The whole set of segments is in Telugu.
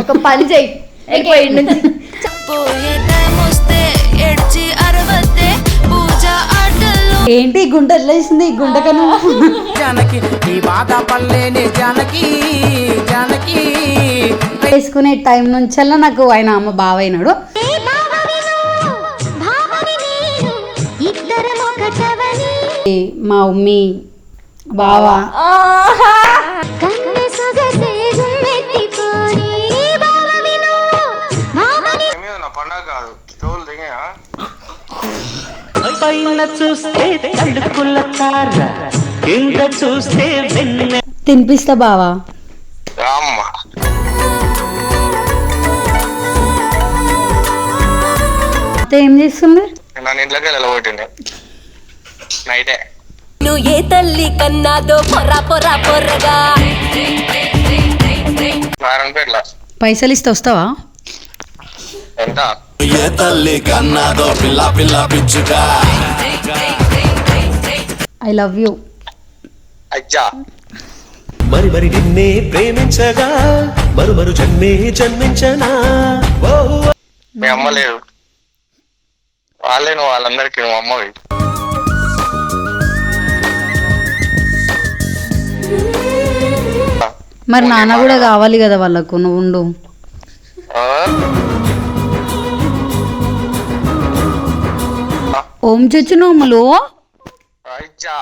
ఒక పని చెయ్యి వెళ్ళిపోయి నుంచి పోయే టైం వస్తే ఎడ్చి అరవద్దే పూజ ఆటల్లో ఏంటి వేసింది ఈ గుంటకను జానకి నీ బాధ పడలేని జానకి జానకి. వేసుకునే టైం నుంచెల్లా నాకు ఆయన అమ్మ బావ అయినాడు ఈ మా ఉమ్మి బావ. పైన చూస్తే తడుకుల తార కింద చూస్తే వెన్నె. తినిపిస్తా బావా. అమ్మ అత్త ఏం చేస్తుంది నన్ను ఇంట్లోకి వెళ్ళబోటిండే నైటే. నువ్వు ఏ తల్లి కన్నాదో పొర్రగా నారాయణపేటలో. పైసలు ఇస్తే వస్తావా? ఎంత? ఏ తల్లి కన్నాదో పిల్ల పిల్ల పిచ్చుగా ఐ లవ్ యూ. అజ్జా మరి మరి నిన్నే ప్రేమించగా మరు మరు జన్మే జన్మించనా? మీ అమ్మ లేదు. వాళ్ళే నువ్వు వాళ్ళందరికీ నువ్వు అమ్మవి. మరి నాన్న కూడా కావాలి కదా వాళ్ళకు నువ్వు ఉండు. ఓం చచ్చు నోములు అజ్జా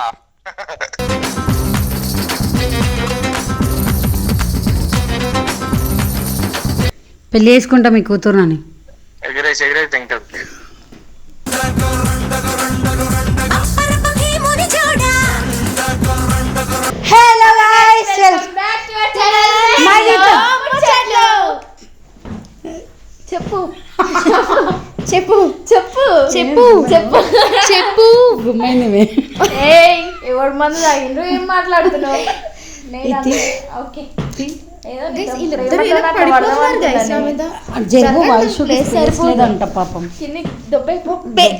పెళ్ళి చేసుకుంటా మీ కూతురునని ఎగిరేసి ఎగిరేసి తింటది హలో గైస్ చెప్పు. చెప్పు చెప్పు. చెప్పు. చెప్పు? చెప్పు. గుమ్మైంది ఏయ్ ఎవడు మంది తాగిండు ఏం మాట్లాడుతున్నావు. ఓకే. పాపం.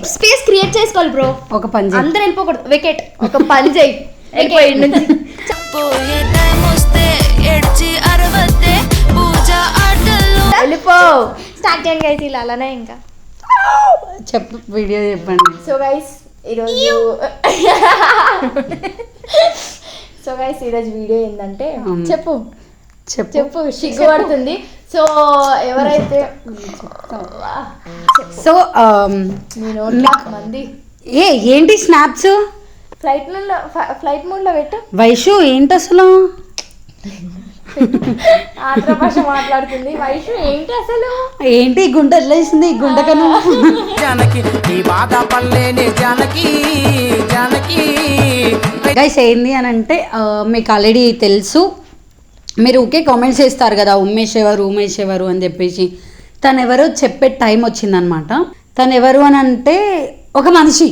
స్పేస్ క్రియేట్ చేసుకోవాలి బ్రో. ఒక పని చేయి. అందరు వెళ్ళిపోకూడదు. వికెట్. ఒక పని వెళ్ళిపోయి నుంచి ఆటల్లో. వెళ్ళిపో. స్టార్ట్ చేయండి ఇలా అలానే ఇంకా. చెప్పు వీడియో చెప్పండి. సో గైస్ ఈరోజు సో గైస్ ఈరోజు వీడియో ఏంటంటే చెప్పు. చెప్పు. చెప్పు సిగ్గు పడుతుంది సో ఎవరైతే సో um, మంది ఏ ఏంటి స్నాప్స్? ఫ్లైట్ ఫ్లైట్ మోడ్లో పెట్టు. వైషు ఏంటి అసలు? ఆంధ్ర భాష మాట్లాడుతుంది. వైషు ఏంటి అసలు? ఏంటి వేసింది ఈ గుంటకను జానకి నీ బాధ పడలేని జానకి జానకి. గైస్ ఏంది అని అంటే మీకు ఆల్రెడీ తెలుసు. మీరు ఊకే కామెంట్స్ చేస్తారు కదా ఉమేష్ ఎవరు ఉమేష్ ఎవరు? అని చెప్పేసి. తను ఎవరో చెప్పే టైం వచ్చిందనమాట. తను ఎవరు అని అంటే ఒక మనిషి.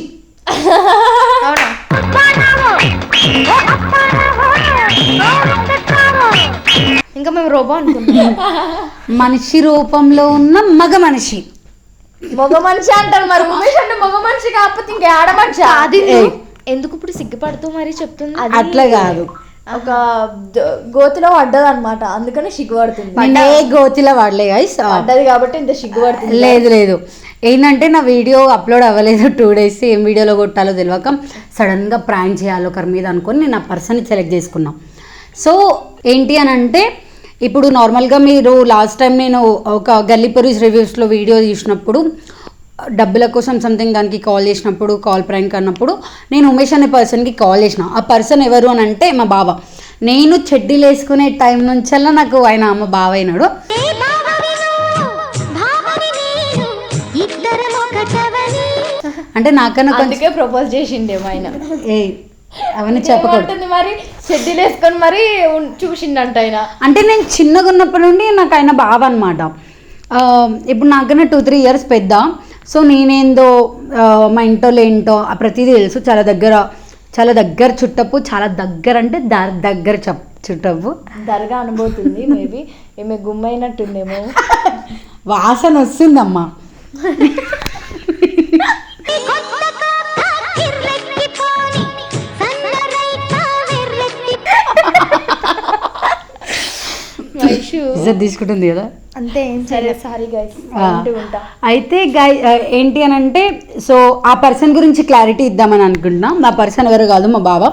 అవునా? ఇంకా మేము రోబో అనుకుంటున్నాం. మనిషి రూపంలో ఉన్న మగ మనిషి. మగ మనిషి అంటారు మరి. ఉమేష్ అంటే మగ మనిషి కాకపోతే ఇంకా ఆడ మనిషి అది. ఎందుకు ఇప్పుడు సిగ్గుపడుతూ మరి చెప్తుంది? అట్లా కాదు. ఒక గోతిలో పడ్డది అనమాట అందుకని సిగ్గుపడుతుంది. ఏ గోతిలో వాడలే గైస్ పడ్డది కాబట్టి ఇంత సిగ్గుపడుతుంది. లేదు లేదు. ఏంటంటే నా వీడియో అప్లోడ్ అవ్వలేదు టూ డేస్ ఏం వీడియోలో కొట్టాలో తెలియక సడన్గా ప్రాంక్ చేయాలి ఒకరి మీద అనుకొని నేను ఆ పర్సన్ని సెలెక్ట్ చేసుకున్నాం. సో ఏంటి అని అంటే ఇప్పుడు నార్మల్గా మీరు లాస్ట్ టైం నేను ఒక గల్లీ పొరీస్ రివ్యూస్లో వీడియో తీసినప్పుడు డబ్బుల కోసం సంథింగ్ దానికి కాల్ చేసినప్పుడు కాల్ ప్రాంక్ అన్నప్పుడు నేను ఉమేష్ అనే పర్సన్కి కాల్ చేసిన. ఆ పర్సన్ ఎవరు అని అంటే మా బావ. నేను చెడ్డీలు వేసుకునే టైం నుంచెల్లా నాకు ఆయన అమ్మ బావ అయినాడు. అంటే నాకన్నా కొంచెం అందుకే ప్రపోజ్ చేసిండేమో ఆయన. ఏ అవన్నీ చెప్పకూడదు. మరి? షెడ్యూల్ వేసుకొని మరి చూసిండంట ఆయన. అంటే నేను చిన్నగా ఉన్నప్పటి నుండి నాకు ఆయన బావ అనమాట ఇప్పుడు నాకన్నా టూ త్రీ ఇయర్స్ పెద్ద. సో నేనేందో మా ఇంట్లో ఏంటో ఆ ప్రతిదీ తెలుసు. చాలా దగ్గర చాలా దగ్గర చుట్టపు చాలా దగ్గర అంటే దగ్గర చెప్ చుట్టపు. దర్గా అనుభూతుంది మేబీ. ఈమె గుమ్మైనట్టుందేమో. వాసన వస్తుందమ్మా. ఇజ్జత్ తీసుకుంటుంది కదా? అంతే ఏం సరే. సారీ గైస్ అయితే గై ఏంటి అని అంటే సో ఆ పర్సన్ గురించి క్లారిటీ ఇద్దామని అనుకుంటున్నాం. నా పర్సన్ ఎవరు కాదు మా బావ.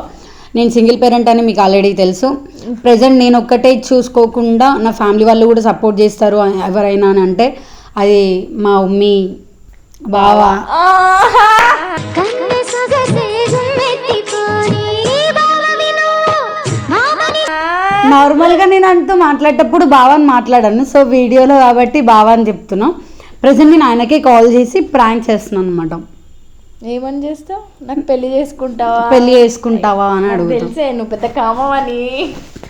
నేను సింగిల్ పేరెంట్ అని మీకు ఆల్రెడీ తెలుసు. ప్రజెంట్ నేను ఒక్కటే చూసుకోకుండా నా ఫ్యామిలీ వాళ్ళు కూడా సపోర్ట్ చేస్తారు ఎవరైనా అని అంటే అది మా ఉమ్మి బావ. నార్మల్గా నేను అంటూ మాట్లాడేటప్పుడు బావ అని మాట్లాడాను. సో వీడియోలో కాబట్టి బావ అని చెప్తున్నాం. ప్రజెంట్ నేను ఆయనకే కాల్ చేసి ప్రాంక్ చేస్తున్నాను అనమాట ఏమని చేస్తావు? నాకు పెళ్ళి చేసుకుంటావా? పెళ్ళి చేసుకుంటావా అని నాకు అడుగుతాం. తెలిసే నువ్వు పెద్ద కామం అని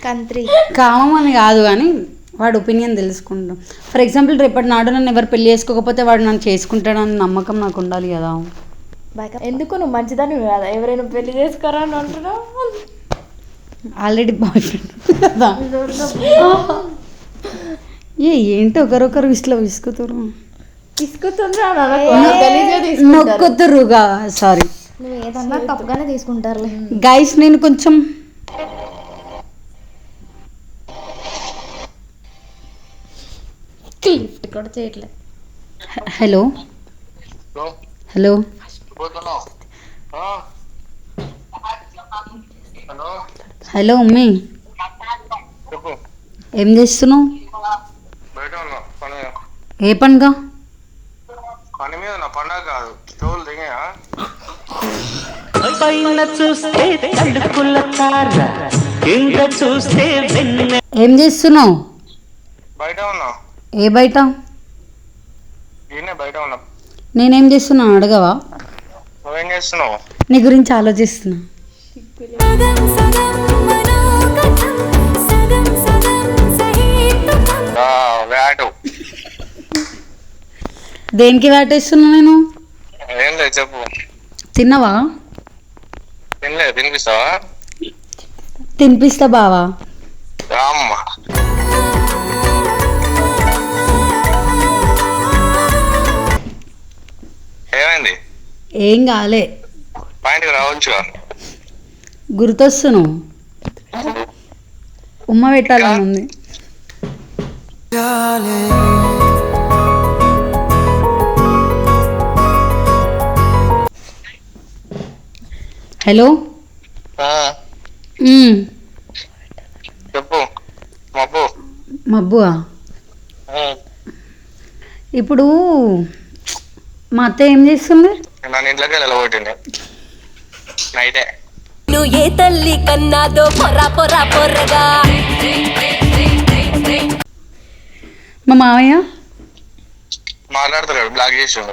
కంత్రి. కామం అని కాదు కానీ వాడు ఒపీనియన్ తెలుసుకుంటాం. ఫర్ ఎగ్జాంపుల్ రేపటి నాడు నన్ను ఎవరు పెళ్ళి చేసుకోకపోతే వాడు నన్ను చేసుకుంటాడని నమ్మకం నాకు ఉండాలి కదా. ఎందుకు? నువ్వు మంచిదని కదా? ఎవరైనా పెళ్ళి చేసుకోరా అని అంటున్నావు? ఆల్రెడీ బాయ్ ఫ్రెండ్ ఏ ఏంటి ఒకరొకరు విసులో విసుకుతారు నొక్కుతురుగా సారీ. ఏదన్నా తప్పుగానే తీసుకుంటారులే. గైస్ నేను కొంచెం లిఫ్ట్ కూడా చేయట్లే. Hello hello hello hello mummy చెప్పు ఏం చేస్తున్నావు. ఏ పనిగా పని మీద నా పండగ కాదు. దిగాయా? పైన చూస్తే తడుకుల తార కింద చూస్తే వెన్నె. ఏం చేస్తున్నావు? బయట ఉన్నా. ఏ బయట? ఈయనే బయట ఉన్నా. నేనేం చేస్తున్నాను అడగవా? నువ్వేం చేస్తున్నావు? నీ గురించి ఆలోచిస్తున్నా. ఆ, వ్యాటు దేనికి వేటేస్తున్నా నేను? ఏం లేదు చెప్పు. తిన్నావా? తినలేదు తినిపిస్తావా? తినిపిస్తా బావా. రామ్మ. ఏమైంది? ఏం కాలే. పాయింట్కి రావచ్చు గుర్తొస్తున్నావు ఉమ్మ పెట్టాలని ఉంది. హలో. చెప్పు. మబ్బు. మబ్బువా. ఇప్పుడు మా అత్త ఏం చేస్తుంది? నన్ను ఇంట్లోకి వెళ్ళగొట్టింది. నైటే. నువ్వు ఏ తల్లి కన్నాదో పొర పొర పొరగా మా మామయ్య మాట్లాడతాడు బ్లాక్ చేసిండు.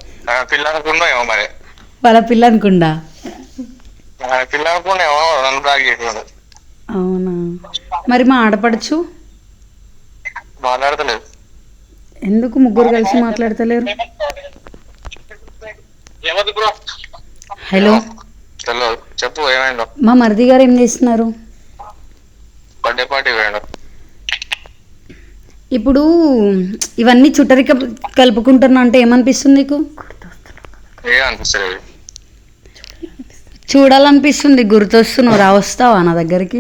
పిల్ల అనుకున్నా ఏమో మరి. వాళ్ళ పిల్ల అనుకుండా పిల్ల అనుకున్నా ఏమో నన్ను బ్లాక్ చేసిండు. అవునా? మరి మా ఆడపడచ్చు మాట్లాడతలేదు. ఎందుకు ముగ్గురు కలిసి మాట్లాడతలేరు? హలో? తెలియదు చెప్పు ఏమైందో? మా మరిది గారు ఏం చేస్తున్నారు? ఇప్పుడు ఇవన్నీ చుట్టరిక కలుపుకుంటున్నా అంటే ఏమనిపిస్తుంది నీకు? చూడాలనిపిస్తుంది గుర్తొస్తున్నావు రా వస్తావా నా దగ్గరికి?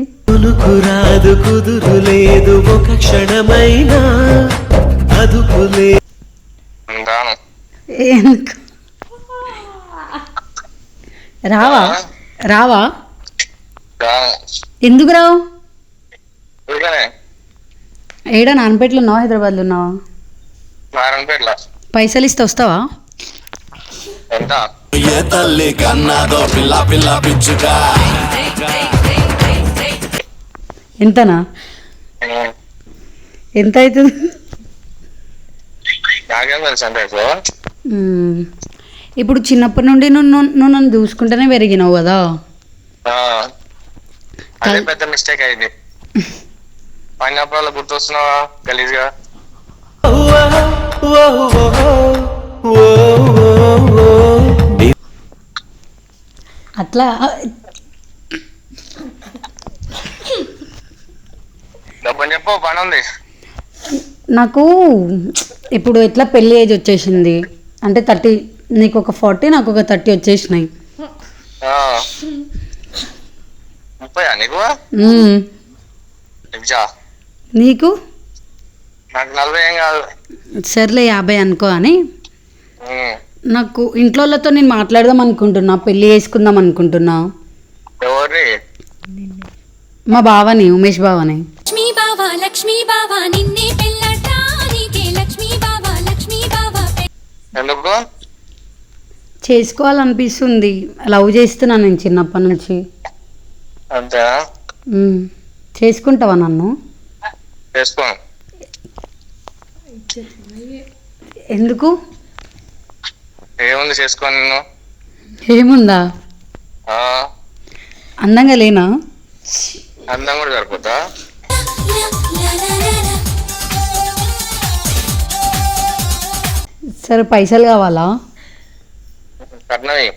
రాదు కుదురు లేదు ఒక క్షణమైనా అదుపు లేదు రాను ఎందుకు? రావా? రావా? ఎందుకు రావు? ఏడా నాన్నపేటలో ఉన్నావా హైదరాబాద్లో ఉన్నావా? నారాయణపేటలో. పైసలు ఇస్తే వస్తావా? ఎంత? ఏ తల్లి కన్నాదో పిల్ల పిల్ల పిచ్చుగా ఎంతనా. ఎంత అవుతుంది నాకేం తెలుసు అంటే ఇప్పుడు మ్మ్. ఇప్పుడు చిన్నప్పటి నుండి నువ్వు నువ్వు నువ్వు నన్ను చూసుకుంటేనే పెరిగినావు కదా. ఆ, అదే పెద్ద మిస్టేక్ అయింది. పైనాపిల్ గుర్తొస్తున్నావా? గలీజ్గా. అట్లా. డబ్బని చెప్పు పని ఉంది. నాకు ఇప్పుడు ఎట్లా పెళ్ళి ఏజ్ వచ్చేసింది? అంటే థర్టీ నీకు ఒక ఫార్టీ నాకు ఒక థర్టీ వచ్చేసినాయి. ఆ. ముప్పయా నీకు? నీకు? నాకు నలభై ఏం కాదు. సర్లే యాభై అనుకో అని. నాకు ఇంట్లోతో నేను మాట్లాడదాం అనుకుంటున్నా పెళ్ళి చేసుకుందాం అనుకుంటున్నా. ఎవరిని మా బావని ఉమేష్ బావని. లక్ష్మీ బావా లక్ష్మీ బావా నిన్నే పెళ్ళటానికే. లక్ష్మీ బావా లక్ష్మీ బావా ఎందుకు? చేసుకోవాలనిపిస్తుంది. లవ్ చేస్తున్నా నేను చిన్నప్పటి నుంచి. ఉమ్. చేసుకుంటావా నన్ను? చేసుకోను ఎందుకు? ఏముంది చేసుకోను ఏముందా? అందంగా లేనా? అందం కూడా సరిపోతా సరే పైసలు కావాలా? కట్నవి.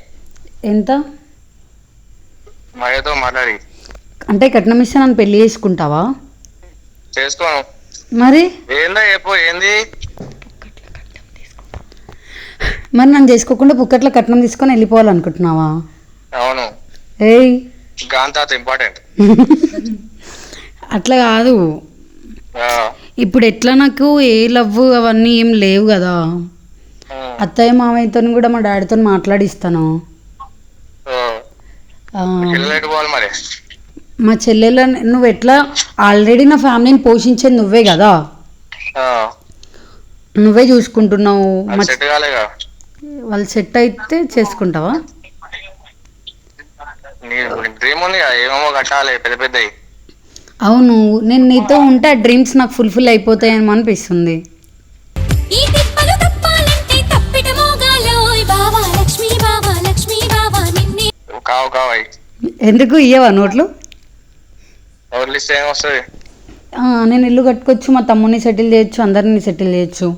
ఎంత? మయ్యతో మాట్లాడి. అంటే కట్నం ఇస్తే నన్ను పెళ్ళి చేసుకుంటావా? చేసుకోను. మరి? ఏందో చెప్పు ఏంది? మరి నన్ను చేసుకోకుండా పుక్కట్లో కట్నం తీసుకొని వెళ్ళిపోవాలనుకుంటున్నావా? అవును. ఏయ్. ఇంపార్టెంట్ అట్లా కాదు. ఇప్పుడు ఎట్లా నాకు ఏ లవ్ అవన్నీ ఏం లేవు కదా. అత్తయ్య మామయ్యతో కూడా మా డాడీతో మాట్లాడిస్తాను. మరి? మా చెల్లెల నువ్వు ఎట్లా ఆల్రెడీ నా ఫ్యామిలీని పోషించేది నువ్వే కదా? ఆ, నువ్వే చూసుకుంటున్నావు. వాళ్ళు సెట్ అయితే చేసుకుంటావా? అవును నేను నీతో ఉంటే ఆ డ్రీమ్స్ నాకు ఫుల్ఫిల్ అయిపోతాయేమో అనిపిస్తుంది. ఈ తిప్పలు తప్పాలంటే తప్పిట మోగాలోయ్ బావా లక్ష్మీ బావా లక్ష్మీ బావా నిన్నే కావు కావాయి ఎందుకు ఇయ్యవా నోట్లు? ఎవరు లిస్ట్ నేను ఇల్లు కట్టుకోవచ్చు మా తమ్ముని సెటిల్ చేయొచ్చు అందరిని సెటిల్ చేయొచ్చు.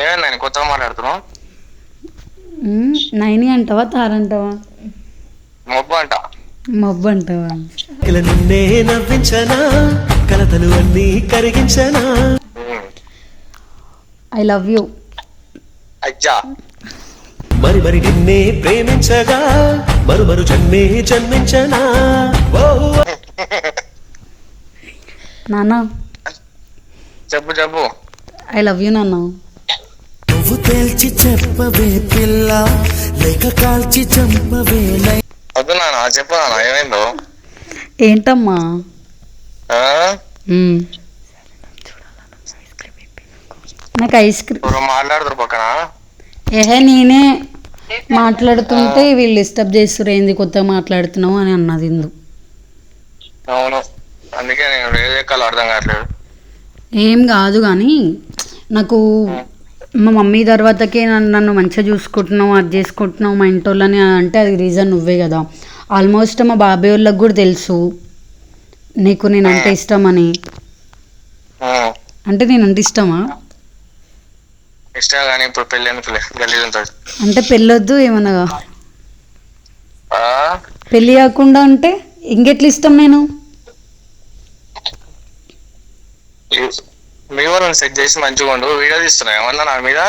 ఏమైంది నేను కొత్తగా మాట్లాడుతున్నావు? నైని అంటావా తారంటావా మొబ్బు అంట. మబ్బు అంటావా? ఇలా నిన్నే నవ్వించనా? కలతలు అన్నీ కరిగించనా. ఐ లవ్ యూ అజ్జా మరి మరి నిన్నే ప్రేమించగా? మరు మరు జన్మే జన్మించనా? నాన్న. చెప్పు చెప్పు. ఐ లవ్ యూ నాన్న. నువ్వు తేల్చి చెప్పవే పిల్ల లేక కాల్చి చంపవే వద్దు నాన్న చెప్పు నాన్న ఏమైందో? ఏంటమ్మా. నాకు ఐస్ క్రీమ్ మాట్లాడుతారు పక్కన. ఏహే నేనే. మాట్లాడుతుంటే వీళ్ళు డిస్టర్బ్ చేస్తున్నారు ఏంది కొత్తగా మాట్లాడుతున్నావు అని అన్నది ఇందు. అవును. అందుకే నేను అర్థం కావట్లేదు. ఏం కాదు కానీ నాకు మా మమ్మీ తర్వాతకే నన్ను నన్ను మంచిగా చూసుకుంటున్నావు అది చేసుకుంటున్నావు మా ఇంటోళ్ళని అంటే అది రీజన్ నువ్వే కదా. ఆల్మోస్ట్ మా బాబాయ్ వాళ్ళకి కూడా తెలుసు. నీకు నేనంటే ఇష్టమని. ఉమ్. అంటే నేనంటే ఇష్టమా? ఇష్టం కానీ ఇప్పుడు పెళ్ళి ఎందుకులే గలీజ్ ఉంటుంది అంటే పెళ్ళొద్దు ఏమన్నా? ఆ? పెళ్ళి కాకుండా అంటే ఇంకెట్లా ఇష్టం నేను? మీ వాళ్ళని సెట్ చేసి మంచిగా ఉండు వీడియో తీస్తున్నా ఏమన్నా నా మీద?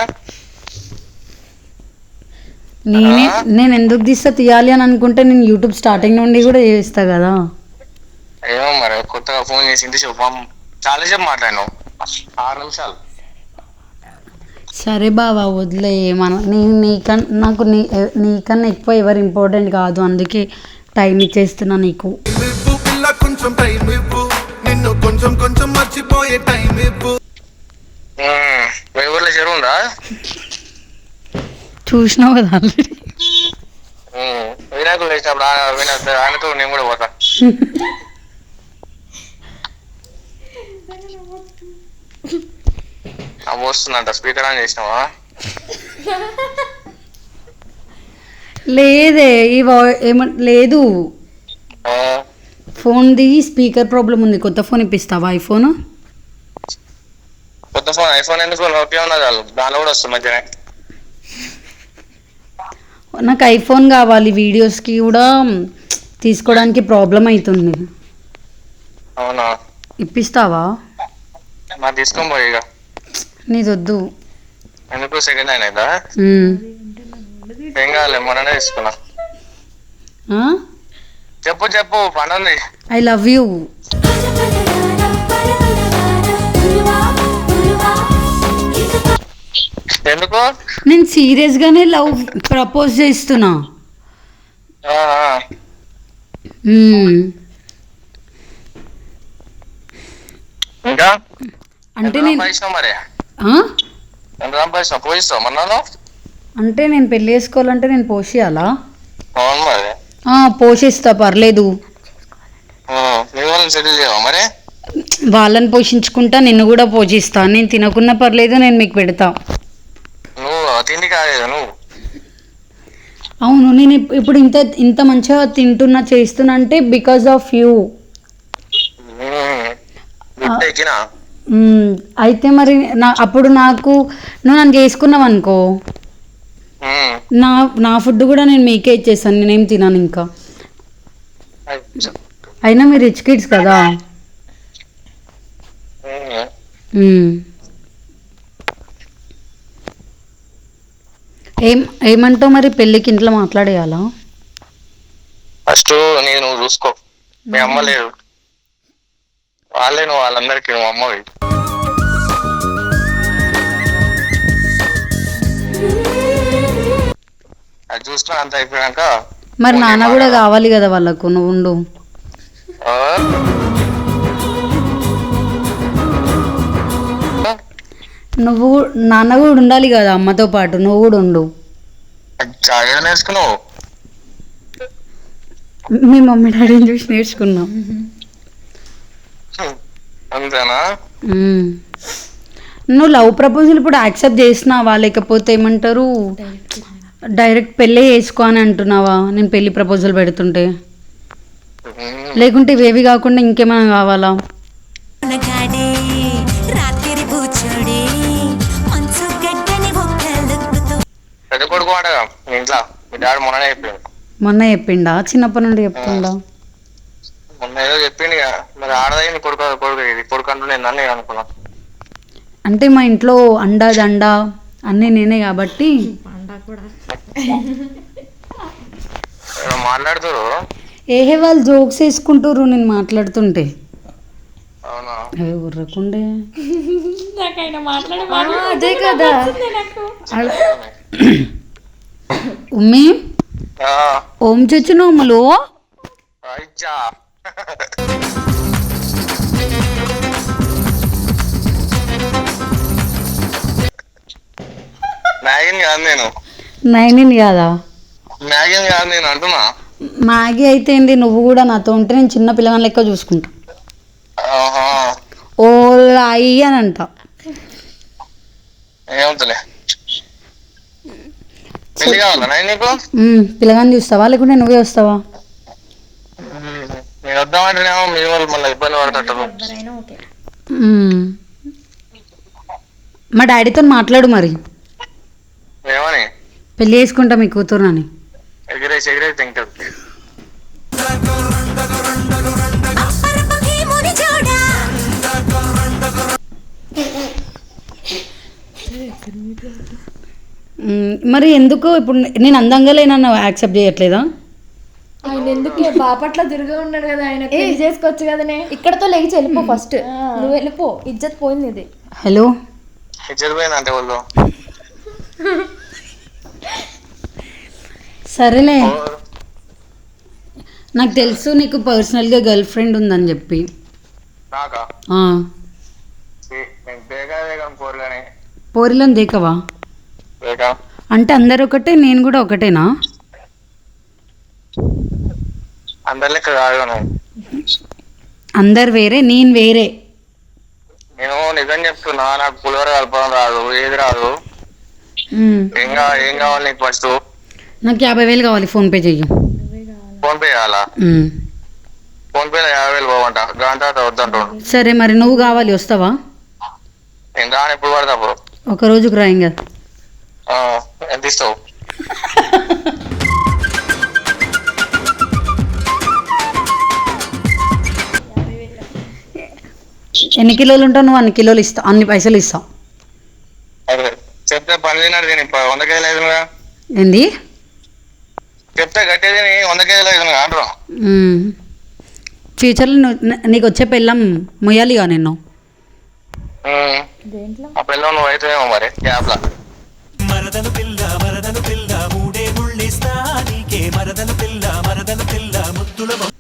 నేనే నేను ఎందుకు తీస్తా? తీయాలి అని అనుకుంటే నేను యూట్యూబ్ స్టార్టింగ్ నుండి కూడా చేస్తా కదా. ఏమో మరి కొత్తగా ఫోన్ చేసి ఇంటి చెప్పు చాలా సేపు మాట్లాడినావు. ఆరు నిమిషాలు. సరే బావా వదిలే మన నీ నీకన్నా నాకు నీ నీకన్నా ఎక్కువ ఎవరు ఇంపార్టెంట్ కాదు అందుకే టైం ఇచ్చేస్తున్నా నీకు కొంచెం టైం ఇవ్వు నిన్ను కొంచెం కొంచెం మర్చిపోయే టైం ఇవ్వు ఉమ్. మీ ఊర్లో చెరువు ఉందా చూసినావు కదా ఆల్రెడీ. వినాయకుడు వేసినప్పుడు ఆయనతో నేను కూడా పోతా వస్తుందంట. స్పీకర్ ఆన్ చేసినావా? లేదే ఈ ఏమ లేదు. ఫోన్ది స్పీకర్ ప్రాబ్లం ఉంది. కొత్త ఫోన్ ఇప్పిస్తావా ఐఫోన్? కొత్త ఫోన్ ఐఫోన్ ఎందుకు నోకియా ఉన్నా చాలు దానిలో కూడా వస్తుంది మంచిగానే నాకు ఐఫోన్ కావాలి. వీడియోస్కి కూడా తీసుకోవడానికి ప్రాబ్లం అవుతుంది. అవునా? ఇప్పిస్తావా? మరి తీసుకొని పోయి నీదొద్దు. ఎందుకు సెకండ్ హ్యాండ్ అయిందా? ఏం కావాలి మొన్ననే తీసుకున్నా. చెప్పు చెప్పు పనుంది. I love you. ఎందుకో? నేను సీరియస్ గానే లవ్ ప్రపోజ్ చేస్తున్నా. అంటే నేను అంటే నేను పెళ్ళి చేసుకోవాలంటే నేను పోషియాలా పోషిస్తా పర్లేదు. వాళ్ళని పోషించుకుంటా నిన్ను కూడా పోషిస్తా నేను తినకున్నా పర్లేదు నేను మీకు పెడతా. అవును నేను ఇప్- ఇప్పుడు ఇంత ఇంత మంచిగా తింటున్నా చేస్తున్నా అంటే బికాస్ ఆఫ్ యూ అయితే మరి నా అప్పుడు నాకు నువ్వు నన్ను చేసుకున్నావు అనుకో. నా నా ఫుడ్ కూడా నేను మీకే ఇచ్చేస్తాను నేనేం తినాను ఇంకా. అయినా మీరు రిచ్ కిడ్స్ కదా. ఏం ఏమంటావు మరి పెళ్ళికి ఇంట్లో మాట్లాడేయాలా? ఫస్ట్ నేను చూసుకో. మీ అమ్మ లేదు వాళ్ళే నువ్వు వాళ్ళందరికీ నువ్వు అమ్మవి. అది అంత అయిపోయాక మరి నాన్న కూడా కావాలి కదా వాళ్ళకు నువ్వు ఉండు. ఆ? నువ్వు నాన్న కూడా ఉండాలి కదా అమ్మతో పాటు నువ్వు కూడా ఉండు. జాగ్రత్త నేర్చుకున్నావు. మీ మమ్మీ డాడీని చూసి నేర్చుకున్నాం. అంతేనా. నువ్వు లవ్ ప్రపోజల్ ఇప్పుడు యాక్సెప్ట్ చేసినావా? లేకపోతే ఏమంటారు? డైరెక్ట్ పెళ్ళే చేసుకో అని అంటున్నావా? నేను పెళ్ళి ప్రపోజల్ పెడుతుంటే. లేకుంటే ఇవేవి కాకుండా ఇంకేమైనా కావాలా? మొన్న చెప్పిండా? చిన్నప్పటి నుండి చెప్తుండా? మొన్న ఏదో చెప్పిండు ఇక. మరి ఆడదైంది కొడుకు కొడుకు ఇది. కొడుకు అంటూ నేను నన్ను అనుకున్నా. అంటే మా ఇంట్లో అండా దండ అన్నీ నేనే కాబట్టి. ఏదో మాట్లాడుతారు ఏహే వాళ్ళు జోక్స్ వేసుకుంటారు నేను మాట్లాడుతుంటే. అవునా? అవి ఉర్రకుండే. అదే కదా. ఉమ్మి. ఆ, ఓం చచ్చు నోములు అయ్యా మ్యాగీని కాదు నేను. కాదా? మ్యాగీని కాదు నేను అంటున్నా. మ్యాగీ అయితే ఏంది నువ్వు కూడా నాతో ఉంటే నేను చిన్న పిల్లగాని లెక్క చూసుకుంటా. ఆహా. ఓ లాయి అని అంట. ఏమవుతులే పెళ్ళి కావాలా నాయన నీకు? మ్మ్, పిల్లగాని చూస్తావా? లేకుంటే నువ్వే వస్తావా? నేను వద్దామంటేనేమో మీ వాళ్ళు మళ్ళీ ఇబ్బంది పడతారు మ్మ్. మా డాడీతో మాట్లాడు మరి. ఏమని? పెళ్ళి చేసుకుంటా మీ కూతురునని. ఎగిరేసి ఎగిరేసి తింటారు అప్పరపు భీముని చూడా మ్మ్, మరి ఎందుకు ఇప్పుడు నేను అందంగా లేనన్న యాక్సెప్ట్ చేయట్లేదా? ఆయన ఎందుకు బాపట్ల తిరిగి ఉన్నాడు కదా ఆయన చేసుకోవచ్చు కదనే. ఇక్కడతో లేచి వెళ్ళిపో ఫస్ట్ నువ్వు వెళ్ళిపో. ఇజ్జత్ పోయింది ఇది. హలో? ఇచ్చేది పోయిందంటే వాళ్ళు సరేలే. నాకు తెలుసు నీకు పర్సనల్గా గర్ల్ ఫ్రెండ్ ఉందని చెప్పి. పోరిలను దేకవా? అంటే అందరు ఒకటే నేను కూడా ఒకటేనా? అందరి లెక్క కాదు నువ్వు అందరు వేరే నేను వేరే. నేను నిజం చెప్తున్నా నాకు పులిహోర కలపడం రాదు ఏది రాదు. ఏం కావాలి ఏం కావాలి నీకు ఫస్ట్ నాకు యాభై వేలు కావాలి ఫోన్పే చెయ్యి. ఫోన్ పే చేయాలా. ఫోన్ పేలో యాభై వేలు పోవంట దాని తర్వాత వద్దంటాడు సరే మరి నువ్వు కావాలి వస్తావా? నేను రాను ఎప్పుడు పడతా అప్పుడు ఒక రోజుకు రా ఇంకా ఆ, ఎంత ఇస్తావు? ఎన్ని కిలోలు ఉంటావు? నువ్వు అన్ని కిలోలు ఇస్తావు. అన్ని పైసలు ఇస్తావు. చెప్తే పని తిన్నాడు నేను వంద కేజీలు అవుతుందిగా ఏంది? చెప్తే కట్టేది వంద కేజీలు అవుతుందిగా అంటారు. ఫ్యూచర్లో నువ్వు నీకు వచ్చే పెళ్ళం మొయ్యాలిగా నేను ఆ పిల్ల నువ్వు అవుతావేమో మరి క్యాబ్లా మరదలు పిల్ల మరదలు పిల్ల మూడే ముళ్ళిస్తా నీకే మరదలు పిల్ల మరదలు పిల్ల ముద్దుల బొమ్మ.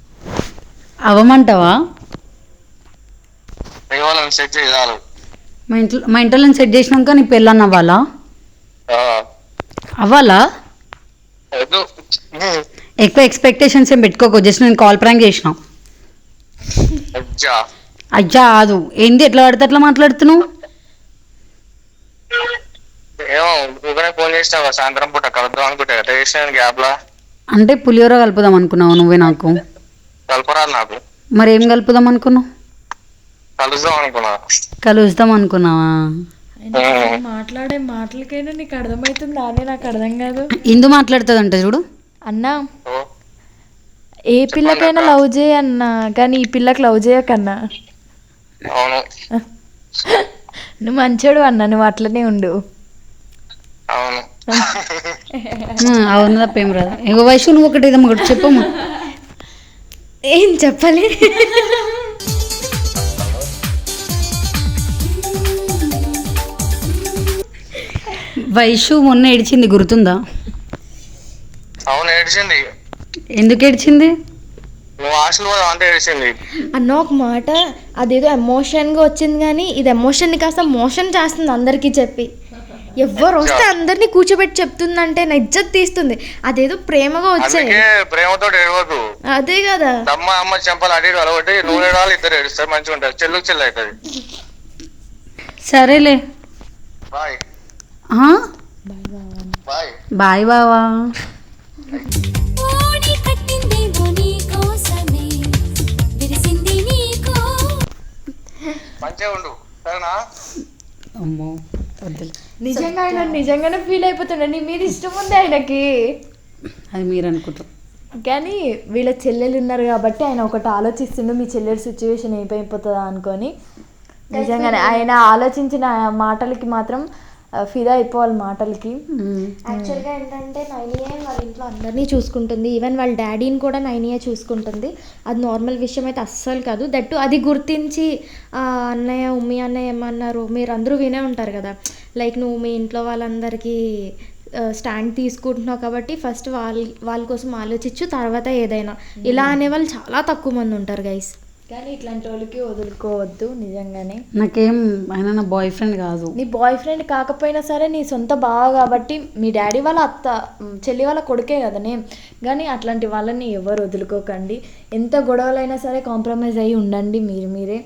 వాళ్ళని సెట్ చేయాలి. మా ఇంట్లో మా ఇంట్లో సెట్ చేసినాక నీ పెళ్ళని అవ్వాలా? అవ్వాలా? ఎక్కువ ఎక్స్పెక్టేషన్స్ ఏం పెట్టుకోకు. జస్ట్ నేను కాల్ ప్రాంక్ చేసిన. అజ్జా. కాదు ఏంది? ఎట్లా పడితే అట్లా మాట్లాడుతున్నావు? ఫోన్ చేసినావు? సాయంత్రం పూట కలుద్దాం అనుకుంటే. ఎట్లా చేసిన గ్యాప్ లా? అంటే పులిహోర కలుపుదాం అనుకున్నావు నువ్వే నాకు? కలపరాదు నాకు. మరి ఏం కలుపుదాం అనుకున్నావు? కలుద్దాం అనుకున్నా కలుస్తాం అనుకున్నావా. మాట్లాడే మాటలకైనా నీకు అర్థమవుతుందా? అని నాకు అర్థం కాదు. ఇందు మాట్లాడుతుంది అంట చూడు. అన్నా ఏ పిల్లకైనా లవ్ చేయన్నా కానీ ఈ పిల్లకి లవ్ చేయకన్నా. అవును. నువ్వు మంచోడు అన్నా నువ్వు అట్లనే ఉండు. అవును. ఆ, అవును తప్ప ఏం రాదు. ఇక వయసు నువ్వు ఒకటి ఏదమ్మా ఒకటి చెప్పమ్మా. ఏం చెప్పాలి? వయసు మొన్న ఏడిచింది గుర్తుందా? అవును ఏడిచింది. ఎందుకు ఏడిచింది? నువ్వు హాస్టల్ పోదాం అంటే ఏడిచింది. అన్న ఒక మాట అదేదో ఎమోషన్గా వచ్చింది కానీ ఇది ఎమోషన్ని కాస్త మోషన్ చేస్తుంది అందరికీ చెప్పి. ఎవరు వస్తే అందరినీ కూర్చోబెట్టి చెప్తుందంటే నా ఇజ్జత్ తీస్తుంది. అదేదో ప్రేమగా వచ్చాయి. ప్రేమతో ఏడవద్దు. అదే కదా. అమ్మ అమ్మ చెంపలు అడి అలగొట్టి నువ్వు ఏడాలి ఇద్దరు ఏడుస్తారు మంచిగా ఉంటారు. చెల్లుకు చెల్లి అవుతుంది. సరేలే. బాయ్? బాయ్ బావా. ఓడి కట్టిందేమో నీ కోసమే విరిసింది నీకో. మంచిగా ఉండు సరేనా? అమ్మో వద్దులే. నిజంగా ఆయన నిజంగానే ఫీల్ అయిపోతున్నా నీ మీద ఇష్టం ఉంది ఆయనకి. అది మీరు అనుకుంటారు. కానీ వీళ్ళ చెల్లెలు ఉన్నారు కాబట్టి ఆయన ఒకటి ఆలోచిస్తుండు మీ చెల్లెలు సిచ్యువేషన్ ఏమైపోతుందా అనుకొని. నిజంగానే ఆయన ఆలోచించిన మాటలకి మాత్రం ఫిదా అయిపోవాలి మాటలకి. యాక్చువల్గా ఏంటంటే నైనియే వాళ్ళ ఇంట్లో అందరినీ చూసుకుంటుంది. ఈవెన్ వాళ్ళ డాడీని కూడా నైనియే చూసుకుంటుంది. అది నార్మల్ విషయం అయితే అస్సలు కాదు. దట్టు అది గుర్తించి అన్నయ్య ఉమ్మి అన్నయ్య ఏమన్నారు మీరు అందరూ వినే ఉంటారు కదా. లైక్ నువ్వు మీ ఇంట్లో వాళ్ళందరికీ స్టాండ్ తీసుకుంటున్నావు కాబట్టి ఫస్ట్ వాళ్ళ వాళ్ళ కోసం ఆలోచించు తర్వాత ఏదైనా. ఇలా అనేవాళ్ళు చాలా తక్కువ మంది ఉంటారు గైస్ కానీ ఇట్లాంటి వాళ్ళకి వదులుకోవద్దు నిజంగానే. నాకేం ఆయన నా బాయ్ ఫ్రెండ్ కాదు. నీ బాయ్ ఫ్రెండ్ కాకపోయినా సరే నీ సొంత బావ కాబట్టి మీ డాడీ వాళ్ళ అత్త చెల్లి వాళ్ళ కొడుకే కదనే. కానీ అట్లాంటి వాళ్ళని ఎవరు వదులుకోకండి. ఎంత గొడవలైనా సరే కాంప్రమైజ్ అయ్యి ఉండండి మీరు మీరే.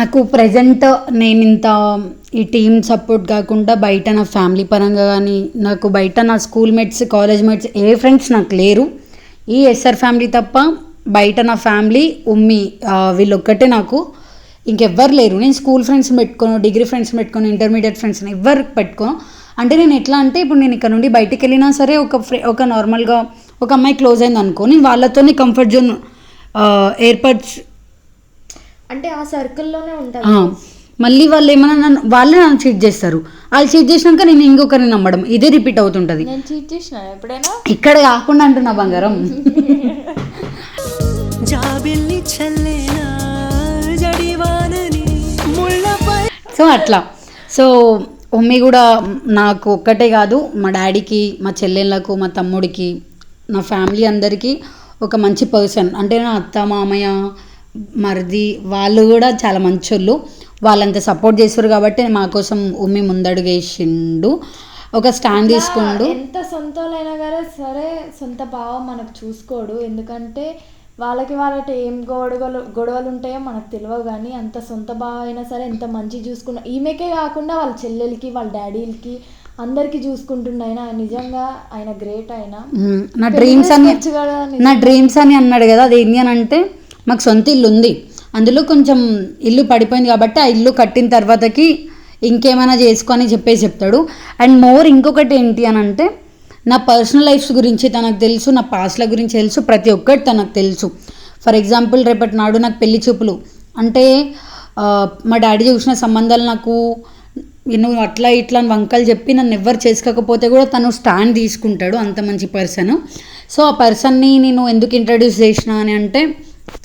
నాకు ప్రజెంట్ నేను ఇంత ఈ టీమ్ సపోర్ట్ కాకుండా బయట నా ఫ్యామిలీ పరంగా కానీ నాకు బయట నా స్కూల్ మేట్స్ కాలేజ్ మేట్స్ ఏ ఫ్రెండ్స్ నాకు లేరు. ఈ ఎస్ఆర్ ఫ్యామిలీ తప్ప బయట నా ఫ్యామిలీ ఉమ్మి వీళ్ళొక్కటే నాకు. ఇంకెవ్వరు లేరు. నేను స్కూల్ ఫ్రెండ్స్ పెట్టుకోను డిగ్రీ ఫ్రెండ్స్ పెట్టుకోను ఇంటర్మీడియట్ ఫ్రెండ్స్ ఎవ్వరు పెట్టుకోను. అంటే నేను ఎట్లా అంటే ఇప్పుడు నేను ఇక్కడ నుండి బయటికి వెళ్ళినా సరే ఒక ఫ్రె ఒక నార్మల్గా ఒక అమ్మాయి క్లోజ్ అయింది అనుకో నేను వాళ్ళతోనే కంఫర్ట్ జోన్ ఏర్పరచు అంటే ఆ సర్కిల్లోనే ఉంటారు. ఆ, మళ్ళీ వాళ్ళు ఏమైనా నన్ను వాళ్ళే నన్ను చీట్ చేస్తారు. వాళ్ళు చీట్ చేసినాక నేను ఇంకొకరిని నమ్మడం. ఇదే రిపీట్ అవుతుంటుంది. నేను చీట్ చేసిన ఎప్పుడైనా? ఇక్కడ కాకుండా అంటున్నా బంగారం. జాబిల్లి చల్లేనా జడివానని ముళ్ళపై సో అట్లా. సో మమ్మీ కూడా నాకు ఒక్కటే కాదు మా డాడీకి మా చెల్లెళ్ళకు మా తమ్ముడికి నా ఫ్యామిలీ అందరికీ ఒక మంచి పర్సన్. అంటే నా అత్త మామయ్య మరిది వాళ్ళు కూడా చాలా మంచోళ్ళు. వాళ్ళంత సపోర్ట్ చేస్తారు కాబట్టి మా కోసం ఉమ్మి ముందడుగేసిండు. ఒక స్టాండ్ తీసుకుండు. ఎంత సొంతలైనా కానీ సరే సొంత బావ మనకు చూసుకోడు. ఎందుకంటే వాళ్ళకి వాళ్ళకి ఏం గొడవలు గొడవలు ఉంటాయో మనకు తెలియవు కానీ అంత సొంత బావ అయినా సరే ఎంత మంచి చూసుకున్న ఈమెకే కాకుండా వాళ్ళ చెల్లెలకి వాళ్ళ డాడీలకి అందరికీ చూసుకుంటుండ ఆయన నిజంగా ఆయన గ్రేట్ ఆయన. నా డ్రీమ్స్ అని నా డ్రీమ్స్ అని అన్నాడు కదా అది ఏంటి అని అంటే మాకు సొంత ఇల్లు ఉంది. అందులో కొంచెం ఇల్లు పడిపోయింది కాబట్టి ఆ ఇల్లు కట్టిన తర్వాతకి ఇంకేమైనా చేసుకొని చెప్పేసి చెప్తాడు. అండ్ మోర్ ఇంకొకటి ఏంటి అని అంటే నా పర్సనల్ లైఫ్స్ గురించి తనకు తెలుసు నా పాస్ట్ల గురించి తెలుసు ప్రతి ఒక్కటి తనకు తెలుసు. ఫర్ ఎగ్జాంపుల్ రేపటి నాడు నాకు పెళ్ళి చూపులు. అంటే మా డాడీ చూసిన సంబంధాలు నాకు నువ్వు అట్లా ఇట్లా అని వంకలు చెప్పి నన్ను ఎవ్వరు చేసుకోకపోతే కూడా తను స్టాండ్ తీసుకుంటాడు అంత మంచి పర్సన్. సో ఆ పర్సన్ని నేను ఎందుకు ఇంట్రడ్యూస్ చేసిన అని అంటే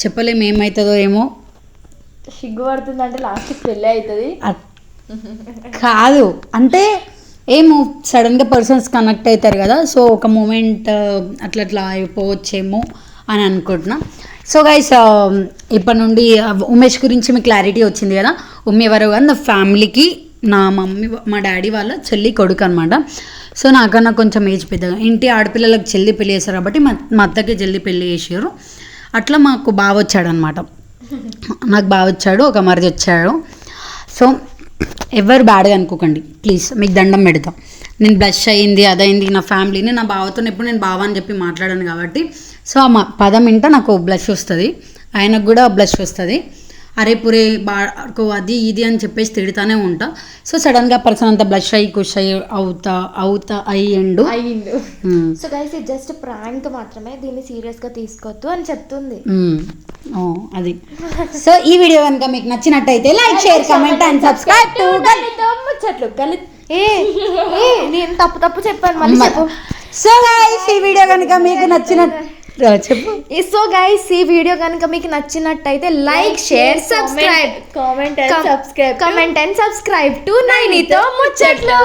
చెప్పలేము ఏమవుతుందో ఏమో. సిగ్గుపడుతుంది అంటే లాస్ట్ పెళ్ళి అవుతుంది. కాదు. అంటే ఏమో సడన్గా పర్సన్స్ కనెక్ట్ అవుతారు కదా సో ఒక మూమెంట్ అట్లా అట్లా అయిపోవచ్చేమో అని అనుకుంటున్నా. సో గైస్ ఇప్పటి నుండి ఉమేష్ గురించి మీకు క్లారిటీ వచ్చింది కదా? ఉమ్మి ఎవరు కానీ నా ఫ్యామిలీకి నా మమ్మీ మా డాడీ వాళ్ళ చెల్లి కొడుకు అనమాట సో నాకన్నా కొంచెం ఏజ్ పెద్దగా ఇంటి ఆడపిల్లలకు జల్దీ పెళ్ళి చేస్తారు కాబట్టి మా మా అత్తకి జల్దీ పెళ్ళి చేసారు అట్లా మాకు బాగా వచ్చాడు అనమాట నాకు బాగా వచ్చాడు ఒక మరిది వచ్చాడు. సో ఎవరు బ్యాడ్గా అనుకోకండి ప్లీజ్ మీకు దండం పెడతాం. నేను బ్లష్ అయ్యింది అదైంది నా ఫ్యామిలీని నా బావతో ఎప్పుడు నేను బావ అని చెప్పి మాట్లాడాను కాబట్టి. సో ఆ మా పదం ఇంట నాకు బ్లష్ వస్తుంది. ఆయనకు కూడా బ్లష్ వస్తుంది. అరే పురే బాకు అది ఇది అని చెప్పేసి తిడతానే ఉంటా. సో సడన్గా పర్సన్ అంతా బ్లష్ అయ్యి కుష్ అయ్యి అవుతా అవుతా అయ్యిండు. అయ్యిండు. సో గైస్ ఇది జస్ట్ ప్రాంక్ మాత్రమే. దీన్ని సీరియస్గా తీసుకోవద్దు అని చెప్తుంది. అది. సో ఈ వీడియో కనుక మీకు నచ్చినట్టయితే like share comment and subscribe to గలితో ముచ్చట్లు. గలి ఏ నేను తప్పు తప్పు చెప్పాను. మళ్ళీ సో గైస్ ఈ వీడియో కనుక మీకు నచ్చిన ఆ, చెప్పు. సో గైస్ ఈ వీడియో కనుక మీకు నచ్చినట్టయితే like share subscribe comment and subscribe comment and subscribe to నైనితో ముచ్చట్లు.